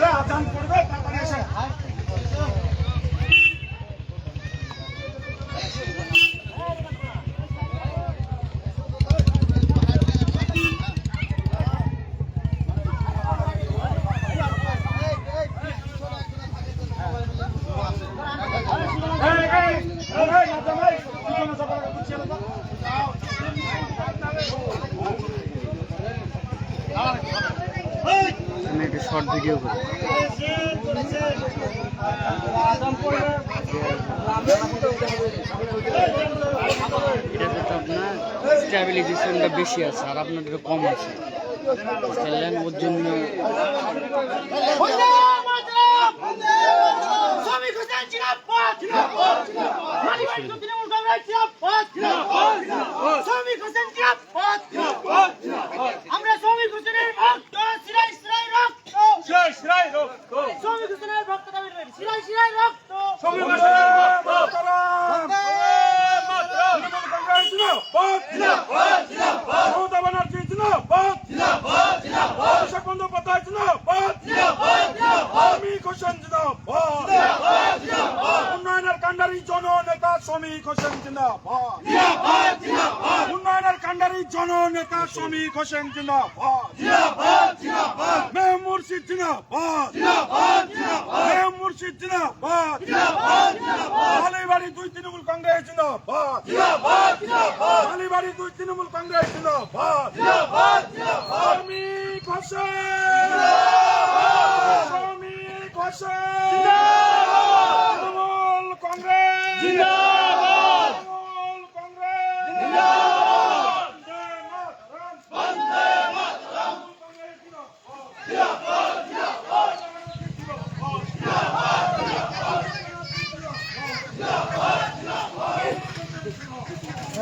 হলে আদান করবে তারপরে এসে একটা শর্ট ভিডিও করি। এটাতে তো আপনার স্ট্যাবিলাইজেশনটা বেশি আছে আর আপনাদের কম আছে। খেললেন ওর জন্য তৃণমূল কংগ্রেস জিন্দাবাদ জিন্দাবাদ শ্রমিক হোসেন জিন্দাবাদ জিন্দাবাদ আমরা শ্রমিক হোসেনের ভক্ত সিরাই সিরাই রক্ত শ্রমিক হোসেনের সিরাই সিরাই রক্ত। মমতা ব্যানার্জি জিন্দাবাদ। অভিষেক বন্দ্যোপাধ্যায় জিন্দাবাদ। শ্রমিক হোসেন জিন্দাবাদ। উন্নয়নের কাণ্ডারি জননেতা শ্রমিক হোসেন জিন্দাবাদ। উন্নয়নের কাণ্ডারি জননেতা শ্রমিক হোসেন জিন্দাবাদ। মেয়ে মুর্শিদ জিন্দাবাদ মেয়ে মুর্শিদ জিন্দাবাদ আলিবাড়ি দুই তৃণমূল কংগ্রেস জিন্দাবাদ আলিবাড়ি দুই তৃণমূল কংগ্রেস জিন্দাবাদ শ্রমিক হোসেন শ্রমিক হোসেন তৃণমূল কংগ্রেস তৃণমূল